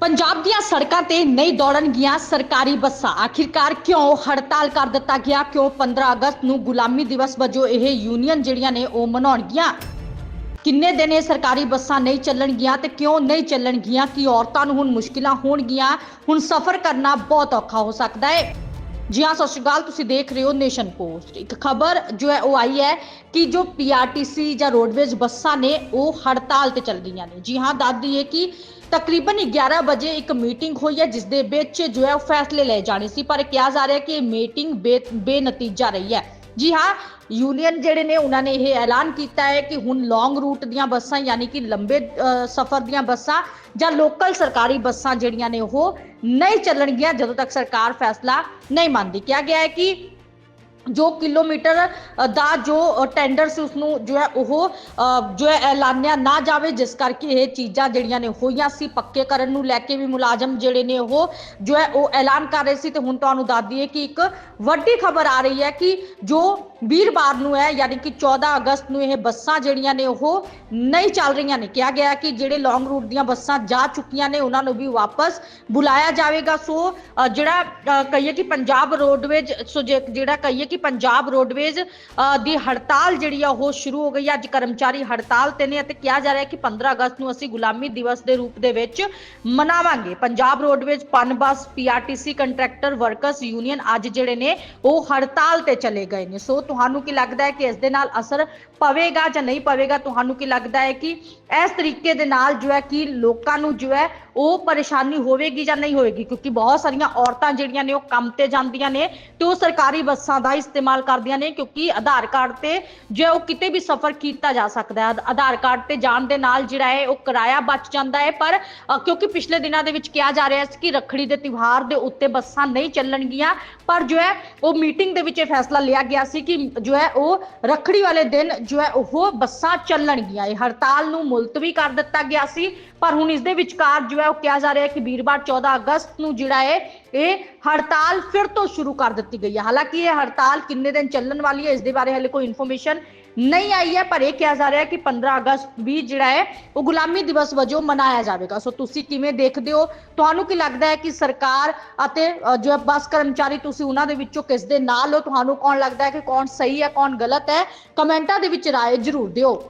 ਪੰਜਾਬ ਦੀਆਂ ਸੜਕਾਂ ਤੇ ਨਹੀਂ ਦੌੜਨਗੀਆਂ ਸਰਕਾਰੀ ਬੱਸਾਂ। ਆਖਿਰਕਾਰ ਕਿਉਂ ਹੜਤਾਲ ਕਰ ਦਿੱਤਾ ਗਿਆ? ਕਿਉਂ 15 ਅਗਸਤ ਨੂੰ ਗੁਲਾਮੀ ਦਿਵਸ ਵਜੋਂ ਇਹ ਯੂਨੀਅਨ ਜਿਹੜੀਆਂ ਨੇ ਉਹ ਮਨਾਉਣਗੀਆਂ ਕਿੰਨੇ ਦਿਨ ਇਹ ਸਰਕਾਰੀ ਬੱਸਾਂ ਨਹੀਂ ਚੱਲਣਗੀਆਂ ਤੇ ਕਿਉਂ ਨਹੀਂ ਚੱਲਣਗੀਆਂ ਕਿ ਔਰਤਾਂ ਨੂੰ ਹੁਣ ਮੁਸ਼ਕਿਲਾਂ ਹੋਣਗੀਆਂ ਹੁਣ ਸਫ਼ਰ ਕਰਨਾ ਬਹੁਤ ਔਖਾ ਹੋ ਸਕਦਾ ਹੈ ਜੀ ਹਾਂ, ਸਤਿ ਸ਼੍ਰੀ ਅਕਾਲ, ਤੁਸੀਂ ਦੇਖ ਰਹੇ ਹੋ ਨੇਸ਼ਨ ਪੋਸਟ। ਇੱਕ ਖਬਰ ਜੋ ਹੈ, ਉਹ ਆਈ ਹੈ ਕਿ ਜੋ ਪੀਆਰਟੀਸੀ ਜਾਂ ਰੋਡਵੇਜ਼ ਬੱਸਾਂ ਨੇ, ਉਹ ਹੜਤਾਲ ਤੇ ਚੱਲ ਗਈਆਂ ਨੇ। ਜੀ ਹਾਂ, ਦੱਸ ਦਈਏ ਕਿ ਤਕਰੀਬਨ 11 ਵਜੇ ਇੱਕ ਮੀਟਿੰਗ ਹੋਈ ਹੈ ਜਿਸ ਦੇ ਵਿੱਚ ਜੋ ਹੈ ਉਹ ਫੈਸਲੇ ਲਏ ਜਾਣੇ ਸੀ ਪਰ ਕਿਹਾ ਜਾ ਰਿਹਾ ਹੈ ਕਿ ਇਹ ਮੀਟਿੰਗ ਬੇ ਬੇਨਤੀਜਾ ਰਹੀ ਹੈ ਜੀ ਹਾਂ ਯੂਨੀਅਨ ਜਿਹੜੇ ਨੇ ਉਹਨਾਂ ਨੇ ਇਹ ਐਲਾਨ ਕੀਤਾ ਹੈ ਕਿ ਹੁਣ ਲੌਂਗ ਰੂਟ ਦੀਆਂ ਬੱਸਾਂ ਯਾਨੀ ਕਿ ਲੰਬੇ ਅ, ਸਫ਼ਰ ਦੀਆਂ ਬੱਸਾਂ ਜਾਂ ਲੋਕਲ ਸਰਕਾਰੀ ਬੱਸਾਂ ਜਿਹੜੀਆਂ ਨੇ ਉਹ ਨਹੀਂ ਚੱਲਣਗੀਆਂ ਜਦੋਂ ਤੱਕ ਸਰਕਾਰ ਫੈਸਲਾ ਨਹੀਂ ਮੰਨਦੀ ਕਿਹਾ ਗਿਆ ਹੈ ਕਿ ਜੋ ਕਿਲੋਮੀਟਰ ਦਾ ਜੋ ਟੈਂਡਰ ਸੀ ਉਸ ਨੂੰ ਜੋ ਹੈ ਉਹ ਜੋ ਹੈ ਐਲਾਨਿਆ ਨਾ ਜਾਵੇ, ਜਿਸ ਕਰਕੇ ਇਹ ਚੀਜ਼ਾਂ ਜਿਹੜੀਆਂ ਨੇ ਹੋਈਆਂ ਸੀ, ਪੱਕੇ ਕਰਨ ਨੂੰ ਲੈ ਕੇ ਵੀ ਮੁਲਾਜ਼ਮ ਜਿਹੜੇ ਨੇ ਉਹ, ਜੋ ਹੈ ਉਹ ਐਲਾਨ ਕਰ ਰਹੇ ਸੀ। ਤੇ ਹੁਣ ਤੁਹਾਨੂੰ ਦੱਸ ਦਈਏ ਕਿ ਇੱਕ ਵੱਡੀ ਖਬਰ ਆ ਰਹੀ ਹੈ ਕਿ ਜੋ ਵੀਰਵਾਰ ਨੂੰ ਹੈ, ਯਾਨੀ ਕਿ 14 ਅਗਸਤ ਨੂੰ ਇਹ ਬੱਸਾਂ ਜਿਹੜੀਆਂ ਨੇ ਉਹ ਨਹੀਂ ਚੱਲ ਰਹੀਆਂ ਨੇ। ਕਿਹਾ ਗਿਆ ਕਿ ਜਿਹੜੇ ਲੌਂਗ ਰੂਟ ਦੀਆਂ ਬੱਸਾਂ ਜਾ ਚੁੱਕੀਆਂ ਨੇ, ਉਹਨਾਂ ਨੂੰ ਵੀ ਵਾਪਸ ਬੁਲਾਇਆ ਜਾਵੇਗਾ। ਸੋ ਜਿਹੜਾ ਕਹੀਏ ਕਿ ਪੰਜਾਬ ਰੋਡਵੇਜ ਸੋ ਜਿਹੜਾ ਕਹੀਏ ਕਿ ਪੰਜਾਬ ਰੋਡਵੇਜ ਦੀ ਹੜਤਾਲ ਜਿਹੜੀ ਆ, ਉਹ ਸ਼ੁਰੂ ਹੋ ਗਈ ਹੈ। ਅੱਜ ਕਰਮਚਾਰੀ ਹੜਤਾਲ ਤੇ ਨੇ ਅਤੇ ਕਿਹਾ ਜਾ ਰਿਹਾ ਕਿ 15 ਅਗਸਤ ਨੂੰ ਅਸੀਂ ਗੁਲਾਮੀ ਦਿਵਸ ਦੇ ਰੂਪ ਦੇ ਵਿੱਚ ਮਨਾਵਾਂਗੇ। Punjab roadways PUNBUS PRTC contractor workers union ਅੱਜ ਜਿਹੜੇ ਨੇ, ਉਹ ਹੜਤਾਲ ਤੇ ਚਲੇ ਗਏ ਨੇ। ਸੋ ਤੁਹਾਨੂੰ ਕੀ ਲੱਗਦਾ ਹੈ ਕਿ ਇਸ ਦੇ ਨਾਲ ਅਸਰ ਪਵੇਗਾ ਜਾਂ ਨਹੀਂ ਪਵੇਗਾ? ਤੁਹਾਨੂੰ ਕੀ ਲੱਗਦਾ ਹੈ ਕਿ ਇਸ ਤਰੀਕੇ ਦੇ ਨਾਲ ਜੋ ਹੈ ਕਿ ਲੋਕਾਂ ਨੂੰ ਜੋ ਹੈ ਉਹ ਪਰੇਸ਼ਾਨੀ ਹੋਵੇਗੀ ਜਾਂ ਨਹੀਂ ਹੋਵੇਗੀ? ਕਿਉਂਕਿ ਬਹੁਤ ਸਾਰੀਆਂ ਔਰਤਾਂ ਜਿਹੜੀਆਂ ਨੇ ਉਹ ਕੰਮ ਤੇ ਜਾਂਦੀਆਂ ਨੇ ਤੇ ਉਹ ਸਰਕਾਰੀ ਬੱਸਾਂ ਦਾ ਇਸਤੇਮਾਲ ਕਰਦੀਆਂ ਨੇ ਕਿਉਂਕਿ ਆਧਾਰ ਕਾਰਡ ਤੇ ਜੋ ਹੈ ਉਹ ਕਿਤੇ ਵੀ ਸਫ਼ਰ ਕੀਤਾ ਜਾ ਸਕਦਾ ਹੈ। ਆਧਾਰ ਕਾਰਡ ਤੇ ਜਾਣ ਦੇ ਨਾਲ ਜਿਹੜਾ ਹੈ ਉਹ ਕਿਰਾਇਆ ਬਚ ਜਾਂਦਾ ਹੈ। ਪਰ ਕਿਉਂਕਿ ਪਿਛਲੇ ਦਿਨਾਂ ਦੇ ਵਿੱਚ ਕਿਹਾ ਜਾ ਰਿਹਾ ਸੀ ਕਿ ਰੱਖੜੀ ਦੇ ਤਿਉਹਾਰ ਦੇ ਉੱਤੇ ਬੱਸਾਂ ਨਹੀਂ ਚੱਲਣਗੀਆਂ, ਪਰ ਜੋ ਹੈ ਉਹ ਮੀਟਿੰਗ ਦੇ ਵਿੱਚ ਇਹ ਫੈਸਲਾ ਲਿਆ ਗਿਆ ਸੀ ਕਿ ਜੋ ਹੈ ਉਹ ਰੱਖੜੀ ਵਾਲੇ ਦਿਨ ਜੋ ਹੈ ਉਹ ਬੱਸਾਂ ਚੱਲਣਗੀਆਂ ਇਹ ਹੜਤਾਲ ਨੂੰ ਮੁਲਤਵੀ ਕਰ ਦਿੱਤਾ ਗਿਆ ਸੀ, ਪਰ ਹੁਣ ਇਸ ਦੇ ਵਿਚਕਾਰ ਜੋ ਹੈ ਉਹ ਕਿਹਾ ਜਾ ਰਿਹਾ ਹੈ ਕਿ ਵੀਰਵਾਰ 14 ਅਗਸਤ ਨੂੰ ਜਿਹੜਾ ਹੈ, ਇਹ ਹੜਤਾਲ ਫਿਰ ਤੋਂ ਸ਼ੁਰੂ ਕਰ ਦਿੱਤੀ ਗਈ ਹੈ। ਹਾਲਾਂਕਿ ਇਹ ਹੜਤਾਲ ਕਿੰਨੇ ਦਿਨ ਚੱਲਣ ਵਾਲੀ ਹੈ, ਇਸ ਦੇ ਬਾਰੇ ਹਲੇ ਕੋਈ ਇਨਫੋਰਮੇਸ਼ਨ ਨਹੀਂ ਆਈ ਹੈ, ਪਰ ਇਹ ਕਿਹਾ ਜਾ ਰਿਹਾ ਹੈ ਕਿ 15 ਅਗਸਤ ਵੀ ਜਿਹੜਾ ਹੈ, ਉਹ ਗੁਲਾਮੀ ਦਿਵਸ ਵਜੋਂ ਮਨਾਇਆ ਜਾਵੇਗਾ। ਸੋ ਤੁਸੀਂ ਕਿਵੇਂ ਦੇਖਦੇ ਹੋ? ਤੁਹਾਨੂੰ ਕੀ ਲੱਗਦਾ ਹੈ ਕਿ ਸਰਕਾਰ ਅਤੇ ਜੋ ਬੱਸ ਕਰਮਚਾਰੀ, ਤੁਸੀਂ ਉਹਨਾਂ ਦੇ ਵਿੱਚੋਂ ਕਿਸ ਦੇ ਨਾਲ ਹੋ? ਤੁਹਾਨੂੰ ਕੌਣ ਲੱਗਦਾ ਹੈ ਕਿ ਕੌਣ ਸਹੀ ਹੈ, ਕੌਣ ਗਲਤ ਹੈ? ਕਮੈਂਟਾਂ ਦੇ ਵਿੱਚ ਰਾਏ ਜ਼ਰੂਰ ਦਿਓ।